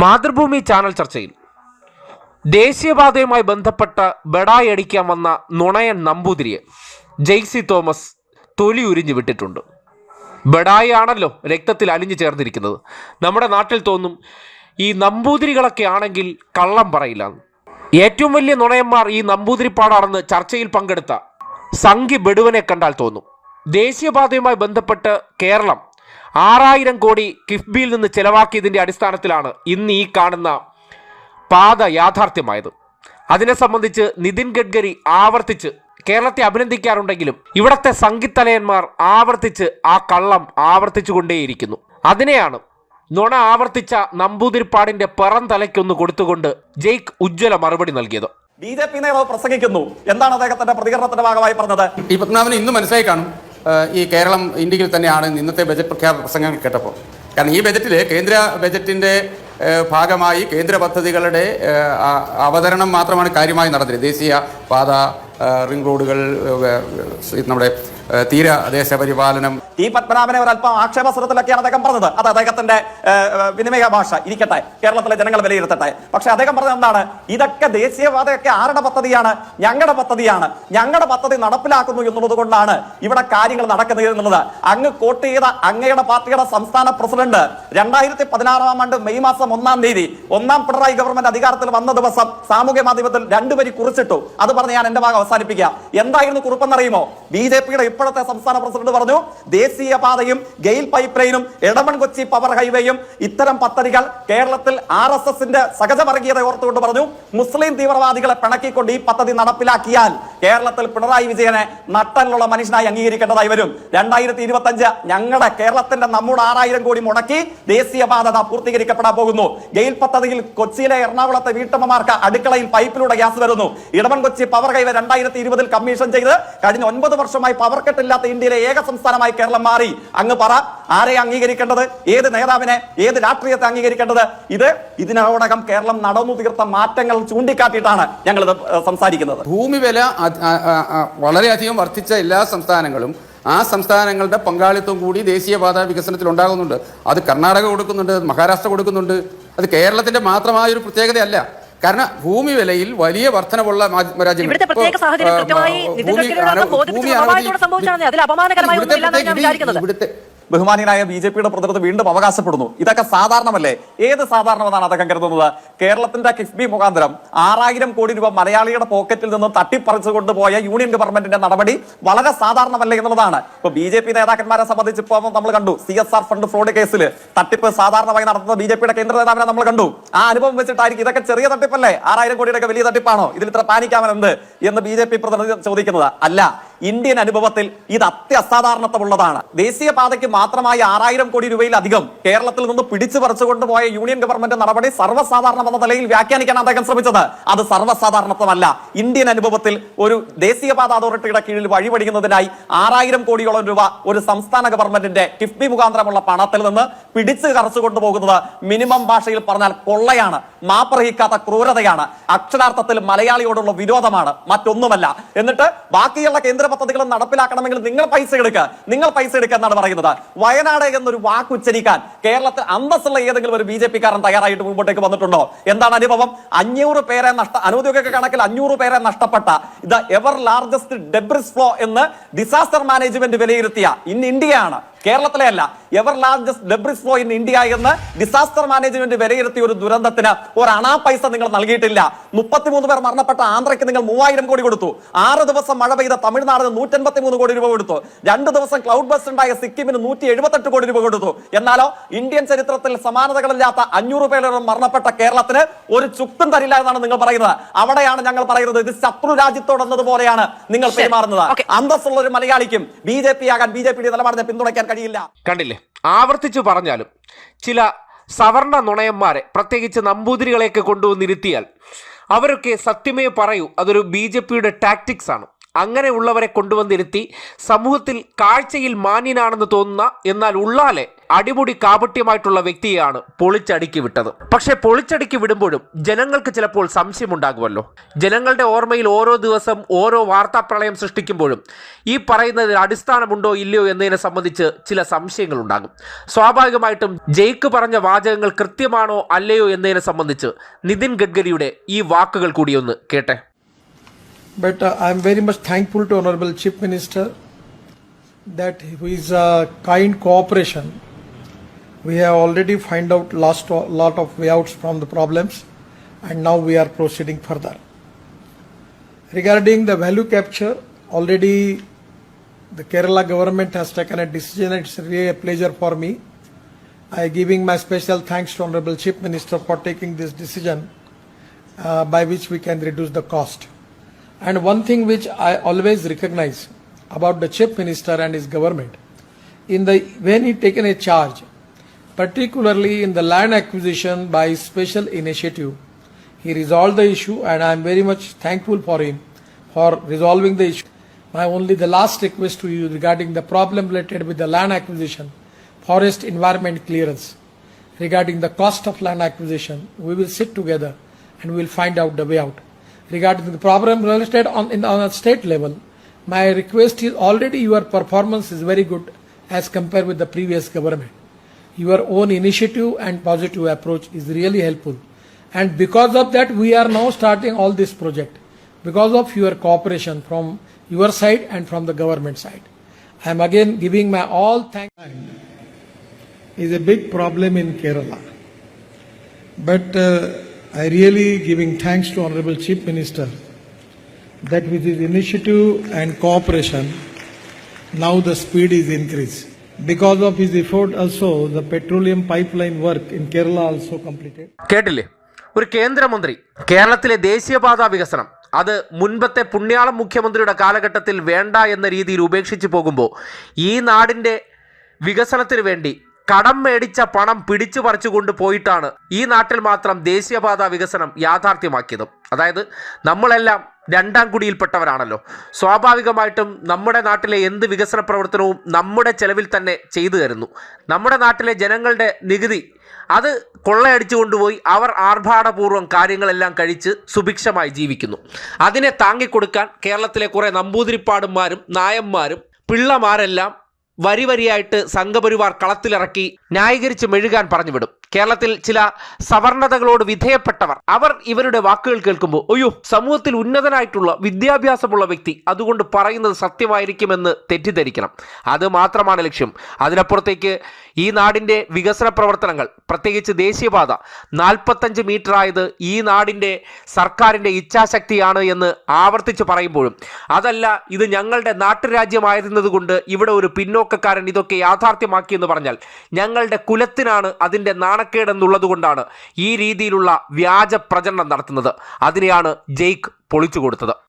Mathrubhumi channel ചർച്ചയിൽ ദേശീയപാതയുമായി ബന്ധപ്പെട്ട ബെടായി അടിക്കാൻ വന്ന നുണയൻ നമ്പൂതിരിയെ ജെയ്സി തോമസ് തൊലി ഉരിഞ്ഞു വിട്ടിട്ടുണ്ട്. ബെടായി ആണല്ലോ രക്തത്തിൽ അലിഞ്ഞു ചേർന്നിരിക്കുന്നത്. നമ്മുടെ നാട്ടിൽ തോന്നും ഈ നമ്പൂതിരികളൊക്കെ ആണെങ്കിൽ കള്ളം പറയില്ല ഏറ്റവും വലിയ നുണയന്മാർ ഈ നമ്പൂതിരിപ്പാടാണെന്ന് ചർച്ചയിൽ പങ്കെടുത്ത സംഘി ബെടുവനെ കണ്ടാൽ തോന്നും. ദേശീയപാതയുമായി ബന്ധപ്പെട്ട് കേരളം ആറായിരം കോടി കിഫ്ബിയിൽ നിന്ന് ചെലവാക്കിയതിന്റെ അടിസ്ഥാനത്തിലാണ് ഇന്ന് ഈ കാണുന്ന പാത യാഥാർത്ഥ്യമായത്. അതിനെ സംബന്ധിച്ച് നിതിൻ ഗഡ്കരി ആവർത്തിച്ച് കേരളത്തെ അഭിനന്ദിക്കാറുണ്ടെങ്കിലും ഇവിടത്തെ സംഗീതലയന്മാർ ആവർത്തിച്ച് ആ കള്ളം ആവർത്തിച്ചുകൊണ്ടേയിരിക്കുന്നു. അതിനെയാണ് നുണ ആവർത്തിച്ച നമ്പൂതിരിപ്പാടിന്റെ പിറം തലയ്ക്കൊന്ന് കൊടുത്തുകൊണ്ട് ജെയ്ക്ക് ഉജ്ജ്വല മറുപടി നൽകിയത്. ബി ജെ പി നേതാവ് പ്രസംഗിക്കുന്നു. എന്താണ് അദ്ദേഹത്തിന്റെ പ്രതികരണത്തിന്റെ ഭാഗമായി പറഞ്ഞത്? ഈ പത്മനാഭന് ഇന്ന് മനസ്സിലായി കാണും. ഈ കേരളം ഇന്ത്യയിൽ തന്നെയാണ് ഇന്നത്തെ ബജറ്റ് പ്രഖ്യാപന പ്രസംഗങ്ങൾ കേട്ടപ്പോൾ. കാരണം ഈ ബജറ്റിൽ കേന്ദ്ര ബജറ്റിന്റെ ഭാഗമായി കേന്ദ്ര പദ്ധതികളുടെ അവതരണം മാത്രമാണ് കാര്യമായി നടന്നത് ദേശീയ പാത റിംഗ് റോഡുകൾ നമ്മുടെ തീര തീരദേശ പരിപാലനം ഈ പത്മനാഭനെ ഒരു അല്പം ആക്ഷേപസ്വരത്തിലൊക്കെയാണ് അദ്ദേഹം പറഞ്ഞത്. അത് അദ്ദേഹത്തിന്റെ വിനിമയ ഭാഷ ഇരിക്കട്ടെ. കേരളത്തിലെ ജനങ്ങൾ വിലയിരുത്തട്ടെ. പക്ഷെ അദ്ദേഹം പറഞ്ഞത് എന്താണ്? ഇതൊക്കെ ദേശീയവാദയൊക്കെ ആരുടെ പദ്ധതിയാണ്? ഞങ്ങളുടെ പദ്ധതിയാണ്. ഞങ്ങളുടെ പദ്ധതി നടപ്പിലാക്കുന്നു എന്നുള്ളത് കൊണ്ടാണ് ഇവിടെ കാര്യങ്ങൾ നടക്കുന്നത് എന്നുള്ളത്. അങ്ങ് കോട്ട് ചെയ്ത അങ്ങയുടെ പാർട്ടിയുടെ സംസ്ഥാന പ്രസിഡന്റ് രണ്ടായിരത്തി പതിനാറാം ആണ്ട് മെയ് മാസം ഒന്നാം തീയതി ഒന്നാം പിണറായി ഗവൺമെന്റ് അധികാരത്തിൽ വന്ന ദിവസം സാമൂഹ്യ മാധ്യമത്തിൽ രണ്ടുപേരി കുറിച്ചിട്ടു. അത് പറഞ്ഞ് ഞാൻ എന്റെ ഭാഗം അവസാനിപ്പിക്കുക എന്തായിരുന്നു കുറിപ്പെന്നറിയുമോ? ബി ജെ പിയുടെ ഇപ്പോഴത്തെ സംസ്ഥാന പ്രസിഡന്റ് പറഞ്ഞു ദേശീയ പാതയും ഗെയിൽ പൈപ്പ് ലൈനും എടമൺ കൊച്ചി പവർ ഹൈവേയും ഇത്തരം പദ്ധതികൾ കേരളത്തിൽ ആർ എസ് എസിന്റെ സഹജവർഗീയത ഓർത്തുകൊണ്ട് പറഞ്ഞു മുസ്ലിം തീവ്രവാദികളെ പിണക്കിക്കൊണ്ട് ഈ പദ്ധതി നടപ്പിലാക്കിയാൽ കേരളത്തിൽ പിണറായി വിജയനെ നട്ടലുള്ള മനുഷ്യനായി അംഗീകരിക്കേണ്ടതായി വരും. രണ്ടായിരത്തി ഇരുപത്തി അഞ്ച് ഞങ്ങളുടെ കേരളത്തിന്റെ നമ്മുടെ ആറായിരം കോടി മുടക്കി ദേശീയപാത പൂർത്തീകരിക്കപ്പെടാൻ പോകുന്നു. ഗെയിൽ പദ്ധതിയിൽ കൊച്ചിയിലെ എറണാകുളത്തെ വീട്ടമ്മമാർക്ക് അടുക്കളയിൽ പൈപ്പിലൂടെ ഗ്യാസ് വരുന്നു. ഇടമൺ കൊച്ചി പവർ കൈവ രണ്ടായിരത്തി ഇരുപതിൽ കമ്മീഷൻ ചെയ്ത് കഴിഞ്ഞ ഒൻപത് വർഷമായി പവർ കെട്ടില്ലാത്ത ഇന്ത്യയിലെ ഏക സംസ്ഥാനമായി കേരളം മാറി. അങ്ങ് പറ ആരെ അംഗീകരിക്കേണ്ടത്? ഏത് നേതാവിനെ? ഏത് രാഷ്ട്രീയത്തെ അംഗീകരിക്കേണ്ടത്? ഇത് ഇതിനോടകം കേരളം നടന്നു തീർത്ത മാറ്റങ്ങൾ ചൂണ്ടിക്കാട്ടിയിട്ടാണ് ഞങ്ങൾ ഇത് സംസാരിക്കുന്നത്. ഭൂമി വില വളരെയധികം വർദ്ധിച്ച എല്ലാ സംസ്ഥാനങ്ങളും ആ സംസ്ഥാനങ്ങളുടെ പങ്കാളിത്തം കൂടി ദേശീയപാത വികസനത്തിൽ ഉണ്ടാകുന്നുണ്ട്. അത് കർണാടക കൊടുക്കുന്നുണ്ട് മഹാരാഷ്ട്ര കൊടുക്കുന്നുണ്ട്. അത് കേരളത്തിന്റെ മാത്രമായ ഒരു പ്രത്യേകതയല്ല. കാരണം ഭൂമി വിലയിൽ വലിയ വർധനവുള്ള രാജ്യങ്ങൾ. ഇവിടുത്തെ ബഹുമാനിയായ ബി ജെ പിയുടെ പ്രതിരോധം വീണ്ടും അവകാശപ്പെടുന്നു. ഇതൊക്കെ സാധാരണമല്ലേ? ഏത് സാധാരണമെന്നാണ് അദ്ദേഹം കരുതുന്നത്? കേരളത്തിന്റെ കിഫ്ബി മുഖാന്തരം ആറായിരം കോടി രൂപ മലയാളിയുടെ പോക്കറ്റിൽ നിന്നും തട്ടിപ്പറിച്ചു കൊണ്ടുപോയ യൂണിയൻ ഗവൺമെന്റിന്റെ നടപടി വളരെ സാധാരണമല്ലേ എന്നുള്ളതാണ്. ഇപ്പൊ ബി ജെ പി നേതാക്കന്മാരെ സംബന്ധിച്ച് ഇപ്പോൾ നമ്മൾ കണ്ടു. C S R fund fraud കേസിൽ തട്ടിപ്പ് സാധാരണമായി നടത്തുന്ന ബി ജെ പിയുടെ കേന്ദ്ര നേതാവിനെ നമ്മൾ കണ്ടു. ആ അനുഭവം വെച്ചിട്ടായിരിക്കും ഇതൊക്കെ ചെറിയ തട്ടിപ്പല്ലേ? ആറായിരം കോടിയുടെ വലിയ തട്ടിപ്പാണോ? ഇതിൽ ഇത്ര പാനിക്കാമെന്ന് എന്ന് ബി ജെ പി പ്രതിനിധി ചോദിക്കുന്നത്. അല്ല ഇന്ത്യൻ അനുഭവത്തിൽ ഇത് അത്യസാധാരണത്വമുള്ളതാണ് ദേശീയപാതയ്ക്ക് മാത്രമായി ആറായിരം കോടി രൂപയിലധികം കേരളത്തിൽ നിന്ന് പിടിച്ചു പറിച്ചുകൊണ്ട് പോയ യൂണിയൻ ഗവൺമെന്റ് നടപടി സർവസാധാരണം എന്ന നിലയിൽ വ്യാഖ്യാനിക്കാൻ അദ്ദേഹം ശ്രമിച്ചത്. അത് സർവസാധാരണത്വമല്ല. ഇന്ത്യൻ അനുഭവത്തിൽ ഒരു ദേശീയപാത അതോറിറ്റിയുടെ കീഴിൽ വഴിപടിക്കുന്നതിനായി ആറായിരം കോടിയോളം രൂപ ഒരു സംസ്ഥാന ഗവൺമെന്റിന്റെ കിഫ്ബി മുഖാന്തരമുള്ള പണത്തിൽ നിന്ന് പിടിച്ചു കറച്ചു കൊണ്ടുപോകുന്നത് മിനിമം ഭാഷയിൽ പറഞ്ഞാൽ കൊള്ളയാണ് മാപ്പർഹിക്കാത്ത ക്രൂരതയാണ് അക്ഷരാർത്ഥത്തിൽ മലയാളിയോടുള്ള വിരോധമാണ് മറ്റൊന്നുമല്ല. എന്നിട്ട് ബാക്കിയുള്ള കേന്ദ്ര പദ്ധതികൾ നടപ്പിലാക്കണമെങ്കിൽ നിങ്ങൾ പൈസ എടുക്കുക. നിങ്ങൾ പൈസ എടുക്കുക എന്നാണ് പറയുന്നത്. വയനാട് എന്നൊരു വാക്ക് ഉച്ചരിക്കാൻ കേരളത്തിൽ അന്തസ്സുള്ള ഏതെങ്കിലും ഒരു ബി ജെ പിക്കാരൻ തയ്യാറായിട്ട് മുമ്പോട്ടേക്ക് വന്നിട്ടുണ്ടോ? എന്താണ് അനുഭവം? അഞ്ഞൂറ് പേരെ നഷ്ട അനൗദ്യോഗിക കണക്കിൽ അഞ്ഞൂറ് പേരെ നഷ്ടപ്പെട്ട ഇത് എവർ ലാർജസ്റ്റ് ഡെബ്രിസ് ഫ്ലോ എന്ന് ഡിസാസ്റ്റർ മാനേജ്മെന്റ് വിലയിരുത്തിയ ഇൻ ഇന്ത്യയാണ്. കേരളത്തിലെ അല്ല. Ever largest debris flow in India എന്ന് ഡിസാസ്റ്റർ മാനേജ്മെന്റ് വിലയിരുത്തിയ ഒരു ദുരന്തത്തിന് ഒരു അണാ പൈസ നിങ്ങൾ നൽകിയിട്ടില്ല. മുപ്പത്തിമൂന്ന് പേർ മരണപ്പെട്ട ആന്ധ്രയ്ക്ക് നിങ്ങൾ മൂവായിരം കോടി കൊടുത്തു. ആറ് ദിവസം മഴ പെയ്ത തമിഴ്നാടിന് നൂറ്റൻപത്തി മൂന്ന് കോടി രൂപ കൊടുത്തു. രണ്ട് ദിവസം ക്ലൗഡ് ബസ് ഉണ്ടായ സിക്കിമിന് നൂറ്റി എഴുപത്തെട്ട് കോടി രൂപ കൊടുത്തു. എന്നാലോ ഇന്ത്യൻ ചരിത്രത്തിൽ സമാനതകളില്ലാത്ത അഞ്ഞൂറ് പേരോളം മരണപ്പെട്ട കേരളത്തിന് ഒരു ചുക്തും തരില്ല എന്നാണ് നിങ്ങൾ പറയുന്നത്. അവിടെയാണ് ഞങ്ങൾ പറയുന്നത് ഇത് ശത്രു രാജ്യത്തോടെന്നതുപോലെയാണ് നിങ്ങൾ. പെരുമാറുന്നത്. അന്തസ്സുള്ള ഒരു മലയാളിക്കും ബി ജെ പി ആകാൻ ബി ജെ പിയുടെ നിലപാടിനെ പിന്തുണയ്ക്കാൻ കഴിയില്ല. കണ്ടില്ലേ? ആവർത്തിച്ചു പറഞ്ഞാലും ചില സവർണ നുണയന്മാരെ പ്രത്യേകിച്ച് നമ്പൂതിരികളെയൊക്കെ കൊണ്ടുവന്നിരുത്തിയാൽ അവരൊക്കെ സത്യമേ പറയൂ അതൊരു ബി ജെ പിയുടെ ടാക്ടിക്സ് ആണ്. അങ്ങനെയുള്ളവരെ കൊണ്ടുവന്നിരുത്തി സമൂഹത്തിൽ കാഴ്ചയിൽ മാന്യനാണെന്ന് തോന്നുന്ന എന്നാൽ ഉള്ളാലെ അടിമുടി കാപട്യമായിട്ടുള്ള വ്യക്തിയാണ് പൊളിച്ചടുക്കി വിട്ടത്. പക്ഷേ പൊളിച്ചടുക്കി വിടുമ്പോഴും ജനങ്ങൾക്ക് ചിലപ്പോൾ സംശയമുണ്ടാകുമല്ലോ. ജനങ്ങളുടെ ഓർമ്മയിൽ ഓരോ ദിവസം ഓരോ വാർത്താ പ്രളയം സൃഷ്ടിക്കുമ്പോഴും ഈ പറയുന്നതിൽ അടിസ്ഥാനമുണ്ടോ ഇല്ലയോ എന്നതിനെ സംബന്ധിച്ച് ചില സംശയങ്ങൾ ഉണ്ടാകും സ്വാഭാവികമായിട്ടും ജയ്ക്ക് പറഞ്ഞ വാചകങ്ങൾ കൃത്യമാണോ അല്ലയോ എന്നതിനെ സംബന്ധിച്ച് നിതിൻ ഗഡ്കരിയുടെ ഈ വാക്കുകൾ കൂടിയൊന്ന് കേട്ടെ. But uh, I am very much thankful to Honorable Chief Minister that with uh, kind cooperation, we have already find out last lot of way outs from the problems, and now we are proceeding further. Regarding the value capture, already the Kerala government has taken a decision. It's really a pleasure for me. I giving my special thanks to Honorable Chief Minister for taking this decision, uh, by which we can reduce the cost. And one thing which I always recognize about the chief minister and his government, in the when he taken a charge, particularly in the land acquisition by special initiative, he resolved the issue, and I am very much thankful for him for resolving the issue. My only the last request to you regarding the problem related with the land acquisition, forest environment clearance, regarding the cost of land acquisition, we will sit together and we will find out the way out regarding the problem related on, in, on a state level, my request is already your performance is very good as compared with the previous government. Your own initiative and positive approach is really helpful. And because of that, we are now starting all this project because of your cooperation from your side and from the government side. I am again giving my all thanks. Is a big problem in Kerala. But uh, I really giving thanks to Honorable Chief Minister that with his initiative and cooperation, now the speed is increased. Because of his effort also, the petroleum pipeline work in Kerala also completed. കേട്ടില്ലേ ഒരു കേന്ദ്രമന്ത്രി കേരളത്തിലെ ദേശീയപാത വികസനം അത് മുൻപത്തെ പുണ്യാളം മുഖ്യമന്ത്രിയുടെ കാലഘട്ടത്തിൽ വേണ്ട എന്ന രീതിയിൽ ഉപേക്ഷിച്ചു പോകുമ്പോൾ ഈ നാടിന്റെ വികസനത്തിന് വേണ്ടി കടം മേടിച്ച പണം പിടിച്ചു പറിച്ചു കൊണ്ടുപോയിട്ടാണ് ഈ നാട്ടിൽ മാത്രം ദേശീയപാത വികസനം യാഥാർത്ഥ്യമാക്കിയത്. അതായത് നമ്മളെല്ലാം രണ്ടാം കുടിയിൽപ്പെട്ടവരാണല്ലോ. സ്വാഭാവികമായിട്ടും നമ്മുടെ നാട്ടിലെ എന്ത് വികസന പ്രവർത്തനവും നമ്മുടെ ചെലവിൽ തന്നെ ചെയ്തു തരുന്നു. നമ്മുടെ നാട്ടിലെ ജനങ്ങളുടെ നികുതി അത് കൊള്ളയടിച്ചു കൊണ്ടുപോയി അവർ ആർഭാടപൂർവം കാര്യങ്ങളെല്ലാം കഴിച്ച് സുഭിക്ഷമായി ജീവിക്കുന്നു. അതിനെ താങ്ങിക്കൊടുക്കാൻ കേരളത്തിലെ കുറേ നമ്പൂതിരിപ്പാടന്മാരും നായന്മാരും പിള്ളമാരെല്ലാം വരി വരിയായിട്ട് സംഘപരിവാർ കളത്തിലിറക്കി ന്യായീകരിച്ച് മെഴുകാൻ പറഞ്ഞുവിടും. കേരളത്തിൽ ചില സവർണതകളോട് വിധേയപ്പെട്ടവർ അവർ ഇവരുടെ വാക്കുകൾ കേൾക്കുമ്പോൾ അയ്യോ സമൂഹത്തിൽ ഉന്നതനായിട്ടുള്ള വിദ്യാഭ്യാസമുള്ള വ്യക്തി അതുകൊണ്ട് പറയുന്നത് സത്യമായിരിക്കുമെന്ന് തെറ്റിദ്ധരിക്കണം. അത് മാത്രമാണ് ലക്ഷ്യം. അതിനപ്പുറത്തേക്ക് ഈ നാടിന്റെ വികസന പ്രവർത്തനങ്ങൾ പ്രത്യേകിച്ച് ദേശീയപാത നാൽപ്പത്തഞ്ച് മീറ്റർ ആയത് ഈ നാടിന്റെ സർക്കാരിന്റെ ഇച്ഛാശക്തിയാണ് എന്ന് ആവർത്തിച്ച് പറയുമ്പോഴും അതല്ല ഇത് ഞങ്ങളുടെ നാട്ടുരാജ്യമായിരുന്നതുകൊണ്ട് ഇവിടെ ഒരു പിന്നോക്കക്കാരൻ ഇതൊക്കെ യാഥാർത്ഥ്യമാക്കിയെന്ന് പറഞ്ഞാൽ ഞങ്ങളുടെ കുലത്തിനാണ് അതിന്റെ നാണക്കേടെന്നുള്ളത് കൊണ്ടാണ് ഈ രീതിയിലുള്ള വ്യാജ പ്രചരണം നടത്തുന്നത്. അതിനെയാണ് ജെയ്ക്ക് പൊളിച്ചു കൊടുത്തത്.